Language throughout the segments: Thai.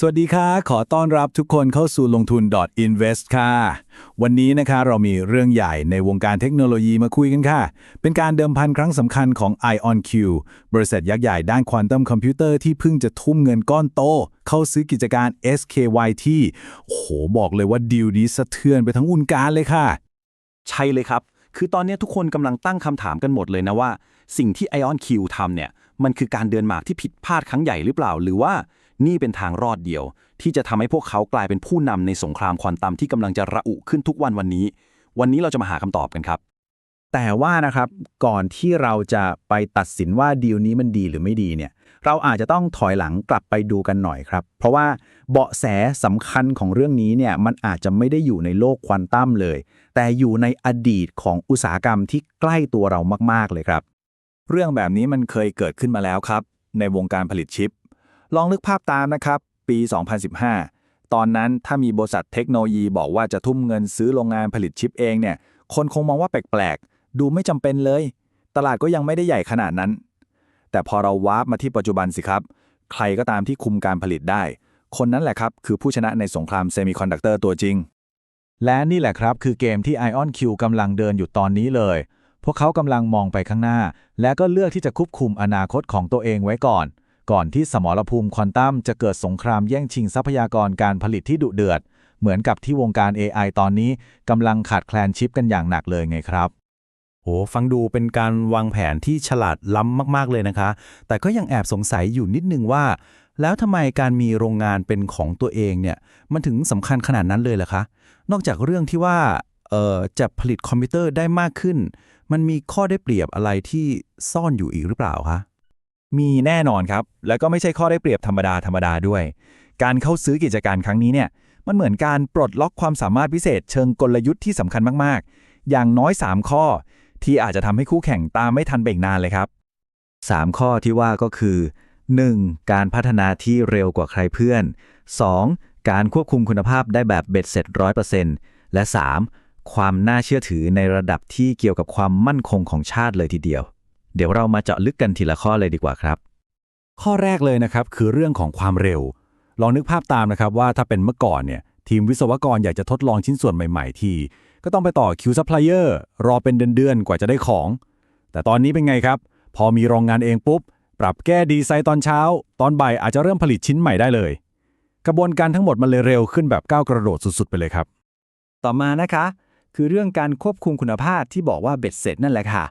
สวัสดีค่ะ ขอต้อนรับทุกคนเข้าสู่ลงทุน .invest ค่ะ วันนี้นะคะเรามีเรื่องใหญ่ในวงการเทคโนโลยีมาคุยกันค่ะ เป็นการเดิมพันครั้งสำคัญของ IonQ บริษัทยักษ์ใหญ่ด้านควอนตัมคอมพิวเตอร์ที่เพิ่งจะทุ่มเงินก้อนโต เข้าซื้อกิจการ SKYT โอ้โหบอกเลยว่าดีลนี้สะเทือนไปทั้งวงการเลยค่ะ ใช่เลยครับ คือตอนนี้ทุกคนกำลังตั้งคำถามกันหมดเลยนะว่า สิ่งที่ Ion Q ทำเนี่ยมันคือการเดินหมากที่ผิดพลาดครั้งใหญ่หรือเปล่าหรือว่า นี่เป็นทางรอดเดียว ที่จะทำให้พวกเขากลายเป็นผู้นำในสงครามควอนตัมที่กำลังจะระอุขึ้นทุกวันวันนี้ วันนี้เราจะมาหาคำตอบกันครับ แต่ว่านะครับก่อนที่เราจะไปตัดสินว่าดีลนี้มันดีหรือไม่ดีเนี่ยเราอาจจะต้องถอยหลังกลับไปดูกันหน่อยครับ เพราะว่าเบาะแสสำคัญของเรื่องนี้เนี่ยมันอาจจะไม่ได้อยู่ในโลกควอนตัมเลย แต่อยู่ในอดีตของอุตสาหกรรมที่ใกล้ตัวเรามากๆเลยครับ เรื่องแบบนี้มันเคยเกิดขึ้นมาแล้วครับ ในวงการผลิตชิป ลองนึกภาพตามนะครับ ปี 2015 ตอนนั้นถ้ามีบริษัทเทคโนโลยีบอกว่าจะทุ่มเงินซื้อโรงงานผลิตชิปเองเนี่ย คนคงมองว่าแปลกๆ ดูไม่จำเป็นเลย ตลาดก็ยังไม่ได้ใหญ่ขนาดนั้น แต่พอเราวาร์ปมาที่ปัจจุบันสิครับ ใครก็ตามที่คุมการผลิตได้ คนนั้นแหละครับ คือผู้ชนะในสงครามเซมิคอนดักเตอร์ตัวจริง และนี่แหละครับคือเกมที่ Ion Q กำลังเดินอยู่ตอนนี้เลย พวกเขากำลังมองไปข้างหน้า และก็เลือกที่จะควบคุมอนาคตของตัวเองไว้ก่อน ก่อนที่สมรภูมิควอนตัมจะเกิดสงครามแย่งชิงทรัพยากรการผลิตที่ดุเดือด เหมือนกับที่วงการ AI ตอนนี้กำลังขาดแคลนชิปกันอย่างหนักเลยไงครับโหฟังดูเป็นการวางแผนที่ฉลาดล้ำมาก ๆ เลยนะคะ แต่ก็ยังแอบสงสัยอยู่นิดนึงว่า แล้วทำไมการมีโรงงานเป็นของตัวเองเนี่ยมันถึงสำคัญขนาดนั้นเลยล่ะคะ นอกจากเรื่องที่ว่าเอ่อจะผลิตคอมพิวเตอร์ได้มากขึ้น มันมีข้อได้เปรียบอะไรที่ซ่อนอยู่อีกหรือเปล่าคะ มีแน่นอนครับ แล้วก็ไม่ใช่ข้อได้เปรียบธรรมดาธรรมดาด้วย การเข้าซื้อกิจการครั้งนี้เนี่ยมันเหมือนการปลดล็อกความสามารถพิเศษ เชิงกลยุทธ์ที่สำคัญมากๆ อย่างน้อย 3 ข้อ ที่อาจจะทำให้คู่แข่งตามไม่ทันเบ่งนานเลยครับ 3 ข้อที่ว่าก็คือ 1. การพัฒนาที่เร็วกว่าใครเพื่อน 2. การควบคุมคุณภาพได้แบบเบ็ดเสร็จ100%และ 3. ความน่าเชื่อถือในระดับที่เกี่ยวกับความมั่นคงของชาติเลยทีเดียว เดี๋ยวเรามาเจาะลึกกันทีละข้อเลยดีกว่าครับ ข้อแรกเลยนะครับคือเรื่องของความเร็ว ลองนึกภาพตามนะครับว่าถ้าเป็นเมื่อก่อนเนี่ยทีมวิศวกรอยากจะทดลองชิ้นส่วนใหม่ๆ ที่ก็ต้องไปต่อคิวซัพพลายเออร์รอเป็นเดือนๆกว่าจะได้ของ แต่ตอนนี้เป็นไงครับ พอมีโรงงานเองปุ๊บ ปรับแก้ดีไซน์ตอนเช้า ตอนบ่ายอาจจะเริ่มผลิตชิ้นใหม่ได้เลย กระบวนการทั้งหมดมันเลยเร็วขึ้นแบบก้าวกระโดดสุดๆไปเลยครับ ต่อมานะคะ คือเรื่องการควบคุมคุณภาพที่บอกว่าเบ็ดเสร็จนั่นแหละค่ะ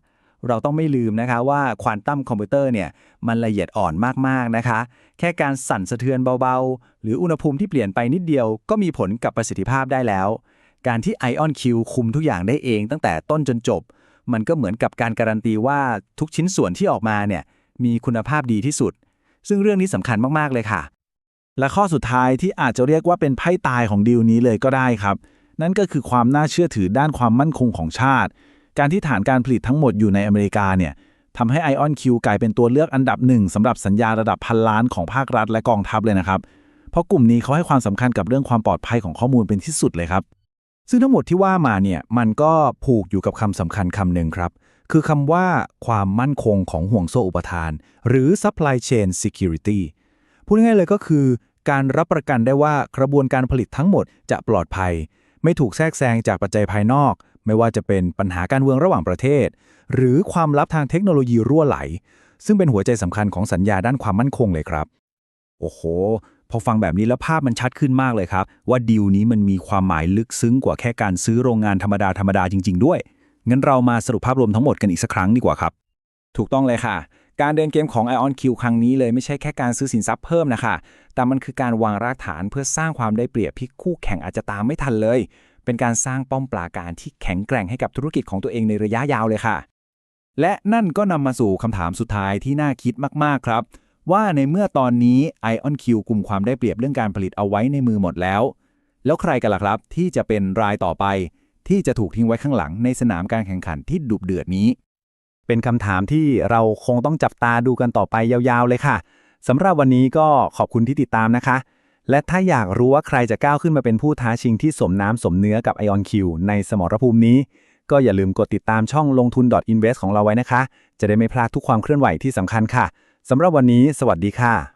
เราต้องไม่ลืมนะคะว่าควอนตัมคอมพิวเตอร์เนี่ยมันละเอียดอ่อนมากๆนะคะ แค่การสั่นสะเทือนเบาๆ หรืออุณหภูมิที่เปลี่ยนไปนิดเดียวก็มีผลกับประสิทธิภาพได้แล้ว การที่ Ion Q คุมทุกอย่างได้เองตั้งแต่ต้นจนจบ มันก็เหมือนกับการการันตีว่าทุกชิ้นส่วนที่ออกมาเนี่ยมีคุณภาพดีที่สุด ซึ่งเรื่องนี้สำคัญมากๆเลยค่ะ และข้อสุดท้ายที่อาจจะเรียกว่าเป็นไพ่ตายของดีลนี้เลยก็ได้ครับ นั่นก็คือความน่าเชื่อถือด้านความมั่นคงของชาติ การที่ฐานการผลิตทั้งหมดอยู่ในอเมริกาเนี่ยทำให้ Ion Q กลายเป็นตัวเลือกอันดับหนึ่งสำหรับสัญญาระดับพันล้านของภาครัฐและกองทัพเลยนะครับ เพราะกลุ่มนี้เขาให้ความสำคัญกับเรื่องความปลอดภัยของข้อมูลเป็นที่สุดเลยครับ ซึ่งทั้งหมดที่ว่ามาเนี่ยมันก็ผูกอยู่กับคำสำคัญคำหนึ่งครับ คือคำว่าความมั่นคงของห่วงโซ่อุปทาน หรือ supply chain security พูดง่ายๆเลยก็คือ การรับประกันได้ว่ากระบวนการผลิตทั้งหมดจะปลอดภัย ไม่ถูกแทรกแซงจากปัจจัยภายนอก ไม่ว่าจะเป็นปัญหาการเมืองระหว่างประเทศ หรือความลับทางเทคโนโลยีรั่วไหล ซึ่งเป็นหัวใจสำคัญของสัญญาด้านความมั่นคงเลยครับ โอ้โห พอฟังแบบนี้แล้วภาพมันชัดขึ้นมากเลยครับ ว่าดีลนี้มันมีความหมายลึกซึ้งกว่าแค่การซื้อโรงงานธรรมดาธรรมดาจริง ๆ ด้วยงั้นเรามาสรุปภาพรวมทั้งหมดกันอีกสักครั้งดีกว่าครับ ถูกต้องเลยค่ะการเดินเกมของ Ion Q ครั้งนี้เลยไม่ใช่แค่การซื้อสินทรัพย์เพิ่มนะคะ แต่มันคือการวางรากฐานเพื่อสร้างความได้เปรียบที่คู่แข่งอาจจะตามไม่ทันเลย เป็นการสร้างป้อมปราการที่แข็งแกร่งให้กับธุรกิจของตัวเองในระยะยาวเลยค่ะ และนั่นก็นำมาสู่คำถามสุดท้ายที่น่าคิดมากๆครับ ว่าในเมื่อตอนนี้ Ion Q กลุ่มความได้เปรียบเรื่องการผลิตเอาไว้ในมือหมดแล้ว แล้วใครกันล่ะครับ ที่จะเป็นรายต่อไป ที่จะถูกทิ้งไว้ข้างหลังในสนามการแข่งขันที่ดุเดือดนี้ เป็นคำถามที่เราคงต้องจับตาดูกันต่อไปยาวๆเลยค่ะสำหรับวันนี้ก็ขอบคุณที่ติดตามนะคะ และถ้าอยากรู้ว่าใครจะก้าวขึ้นมาเป็นผู้ท้าชิงที่สมน้ำสมเนื้อกับ Ion Q ในสมรภูมินี้ ก็อย่าลืมกดติดตามช่องลงทุน .invest ของเราไว้นะคะ จะได้ไม่พลาดทุกความเคลื่อนไหวที่สำคัญค่ะสำหรับวันนี้ สวัสดีค่ะ